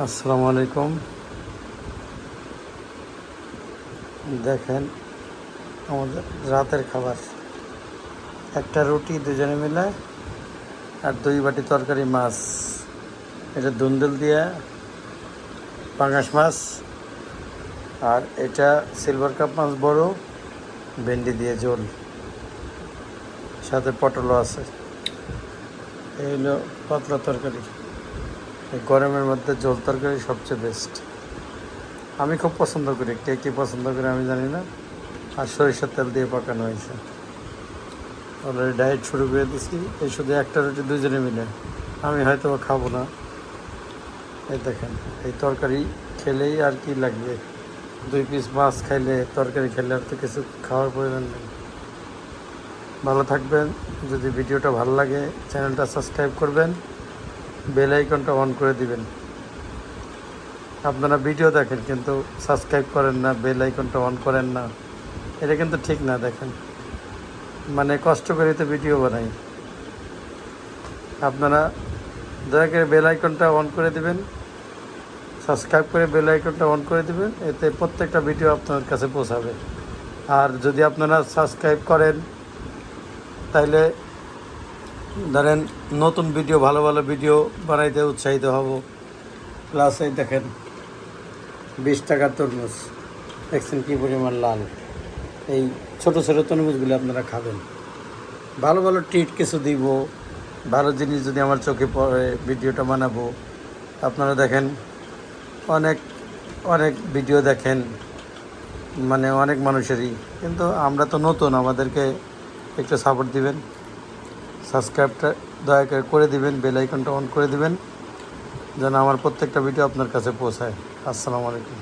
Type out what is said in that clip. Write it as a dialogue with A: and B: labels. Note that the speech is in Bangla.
A: আসসালামু আলাইকুম। দেখেন, আমাদের রাতের খাবার। একটা রুটি দুজনে মিলে আর দুই বাটি তরকারি মাছ। এটা দুন্দুল দিয়ে, পাঙাশ মাছ, আর এটা সিলভার কাপ মাছ বড়, ভেন্ডি দিয়ে ঝোল। সাথে পটলও আছে। এই হলো পাতলা তরকারি। এই গরমের মধ্যে জল তরকারি সবচেয়ে বেস্ট আমি খুব পছন্দ করি। কে কী পছন্দ করে আমি জানি না। আর সরিষার তেল দিয়ে পাকানো হয়েছে। অলরেডি ডায়েট শুরু করে দিছি এই শুধু একটা রুটি দুজনে মিলে। আমি হয়তো খাব না। এই দেখেন, এই তরকারি খেলেই আর কি লাগবে? দুই পিস মাছ খাইলে, তরকারি খেলে আর তো কিছু খাওয়ার প্রয়োজন নেই। ভালো থাকবেন। যদি ভিডিওটা ভালো লাগে, চ্যানেলটা সাবস্ক্রাইব করবেন। বেল আইকনটা অন করে দিবেন। আপনারা ভিডিও দেখেন, কিন্তু সাবস্ক্রাইব করেন না, বেল আইকনটা অন করেন না। এটা কিন্তু ঠিক না, দেখেন। মানে কষ্ট করে তো ভিডিও বানাই। আপনারা দয়া করে বেল আইকনটা অন করে দিবেন, সাবস্ক্রাইব করে বেল আইকনটা অন করে দিবেন, এতে প্রত্যেকটা ভিডিও আপনার কাছে পৌঁছাবে। আর যদি আপনারা সাবস্ক্রাইব করেন, তাইলে ধরেন, নতুন ভিডিও ভালো ভালো ভিডিও বানাইতে উৎসাহিত হব। প্লাস এই দেখেন, বিশ টাকার তরমুজ। দেখছেন কী পরিমাণ লাল। এই ছোট ছোট তরমুজগুলো আপনারা খাবেন। ভালো ভালো ট্রিট কিছু দিব। ভালো জিনিস যদি আমার চোখে পড়ে ভিডিওটা বানাবো। আপনারা দেখেন, অনেক অনেক ভিডিও দেখেন। মানে অনেক মানুষেরই। কিন্তু আমরা তো নতুন, আমাদেরকে একটু সাপোর্ট দিবেন। সাবস্ক্রাইবটা দয়া করে করে দিবেন বেল আইকনটা অন করে দিবেন, যেন আমার প্রত্যেকটা ভিডিও আপনার কাছে পৌঁছায়। আসসালামু আলাইকুম।